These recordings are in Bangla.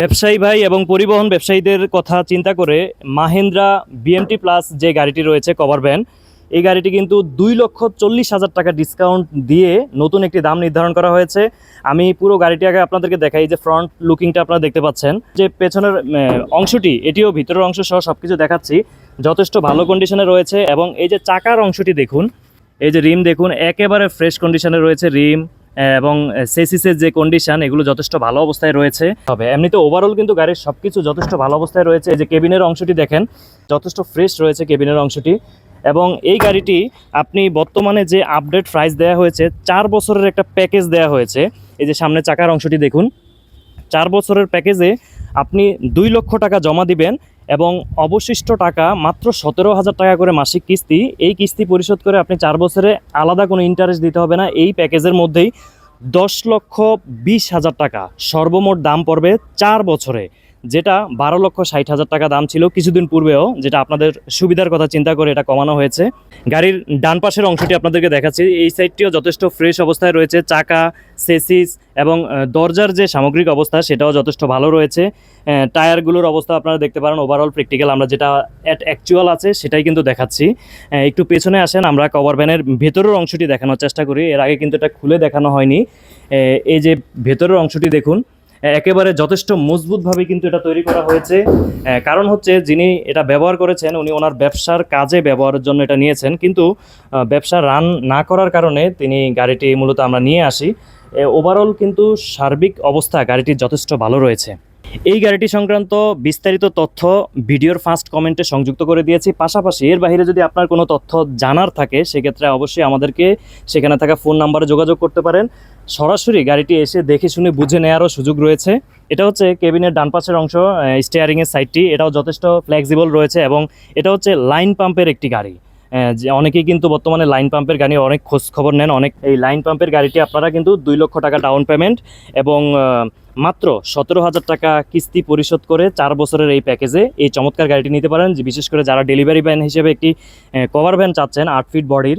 ব্যবসায়ী ভাই এবং পরিবহন ব্যবসায়ীদের কথা চিন্তা করে মাহেন্দ্রা বিএমটি প্লাস যে গাড়িটি রয়েছে কভার ভ্যান এই গাড়িটি কিন্তু দুই লক্ষ চল্লিশ হাজার টাকা ডিসকাউন্ট দিয়ে নতুন একটি দাম নির্ধারণ করা হয়েছে। আমি পুরো গাড়িটি আগে আপনাদেরকে দেখাই যে ফ্রন্ট লুকিংটা আপনারা দেখতে পাচ্ছেন। যে পেছনের অংশটি, এটিও ভিতরের অংশ সহ সব কিছু দেখাচ্ছি। যথেষ্ট ভালো কন্ডিশনে রয়েছে এবং এই যে চাকার অংশটি দেখুন, এই যে রিম দেখুন, একেবারে ফ্রেশ কন্ডিশনে রয়েছে রিম। এবং সেসিসের যে কন্ডিশন এগুলো যথেষ্ট ভালো অবস্থায় রয়েছে। তবে এমনিতে ওভারঅল কিন্তু গাড়ির সব কিছু যথেষ্ট ভালো অবস্থায় রয়েছে। এই যে কেবিনের অংশটি দেখেন, যথেষ্ট ফ্রেশ রয়েছে কেবিনের অংশটি। এবং এই গাড়িটি আপনি বর্তমানে যে আপডেট প্রাইস দেওয়া হয়েছে, চার বছরের একটা প্যাকেজ দেওয়া হয়েছে। এই যে সামনে চাকার অংশটি দেখুন, চার বছরের প্যাকেজে আপনি দুই লক্ষ টাকা জমা দিবেন। এবং অবশিষ্ট টাকা মাত্র সতেরো হাজার টাকা করে মাসিক কিস্তি। এই কিস্তি পরিশোধ করে আপনি চার বছরে আলাদা কোনো ইন্টারেস্ট দিতে হবে না। এই প্যাকেজের মধ্যেই দশ লক্ষ বিশ হাজার টাকা সর্বমোট দাম পড়বে চার বছরে। যেটা বারো লক্ষ ষাট হাজার টাকা দাম ছিল কিছুদিন পূর্বেও, যেটা আপনাদের সুবিধার কথা চিন্তা করে এটা কমানো হয়েছে। গাড়ির ডান পাশের অংশটি আপনাদেরকে দেখাচ্ছি। এই সাইডটিও যথেষ্ট ফ্রেশ অবস্থায় রয়েছে, চাকা, সেসিস এবং দরজার যে সামগ্রিক অবস্থা সেটাও যথেষ্ট ভালো রয়েছে। টায়ারগুলোর অবস্থা আপনারা দেখতে পারেন। ওভারঅল প্র্যাকটিক্যাল আমরা যেটা অ্যাট অ্যাকচুয়াল আছে সেটাই কিন্তু দেখাচ্ছি। একটু পেছনে আসেন, আমরা কভার ভ্যানের ভেতরের অংশটি দেখানোর চেষ্টা করি। এর আগে কিন্তু এটা খুলে দেখানো হয়নি। এই যে ভেতরের অংশটি দেখুন একেবারে যথেষ্ট মজবুতভাবে কিন্তু এটা তৈরি করা হয়েছে। কারণ হচ্ছে যিনি এটা ব্যবহার করেছেন, উনি ওনার ব্যবসার কাজে ব্যবহারের জন্য এটা নিয়েছেন। কিন্তু ব্যবসা রান না করার কারণে তিনি গাড়িটি মূলত আমরা নিয়ে আসি। ওভারঅল কিন্তু সার্বিক অবস্থা গাড়িটির যথেষ্ট ভালো রয়েছে। এই গাড়িটি সংক্রান্ত বিস্তারিত তথ্য ভিডিওর ফার্স্ট কমেন্টে সংযুক্ত করে দিয়েছি। পাশাপাশি এর বাইরে যদি আপনার কোনো তথ্য জানার থাকে, সেক্ষেত্রে অবশ্যই আমাদেরকে সেখানে থাকা ফোন নাম্বারে যোগাযোগ করতে পারেন। সরাসরি গাড়িটি এসে দেখে শুনে বুঝে নেওয়ারও সুযোগ রয়েছে। এটা হচ্ছে কেবিনের ডান পাশের অংশ স্টিয়ারিংয়ের সাইডটি এটাও যথেষ্ট ফ্লেক্সিবল রয়েছে এবং এটা হচ্ছে লাইন পাম্পের একটি গাড়ি। যে অনেকেই কিন্তু বর্তমানে লাইন পাম্পের গাড়ি অনেক খোঁজ খবর নেন। অনেক এই লাইন পাম্পের গাড়িটি আপনারা কিন্তু দুই লক্ষ টাকা ডাউন পেমেন্ট এবং মাত্র সতেরো হাজার টাকা কিস্তি পরিশোধ করে চার বছরের এই প্যাকেজে এই চমৎকার গাড়িটি নিতে পারেন। বিশেষ করে যারা ডেলিভারি ভ্যান হিসেবে একটি কভার ভ্যান চাচ্ছেন, আট ফিট বডির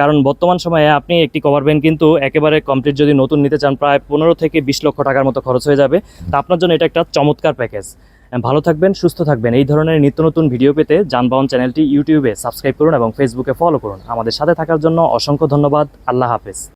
কারণ বর্তমান সময়ে আপনি একটি কভার ভ্যান কিন্তু একেবারে কমপ্লিট যদি নতুন নিতে চান, প্রায় পনেরো থেকে বিশ লক্ষ টাকার মতো খরচ হয়ে যাবে। তা আপনার জন্য এটা একটা চমৎকার প্যাকেজ ভালো থাকবেন, সুস্থ থাকবেন। এই ধরনের নিত্য নতুন ভিডিও পেতে যানবাহন চ্যানেলটি ইউটিউবে সাবস্ক্রাইব করুন এবং ফেসবুকে ফলো করুন। আমাদের সাথে থাকার জন্য অসংখ্য ধন্যবাদ। আল্লাহ হাফেজ।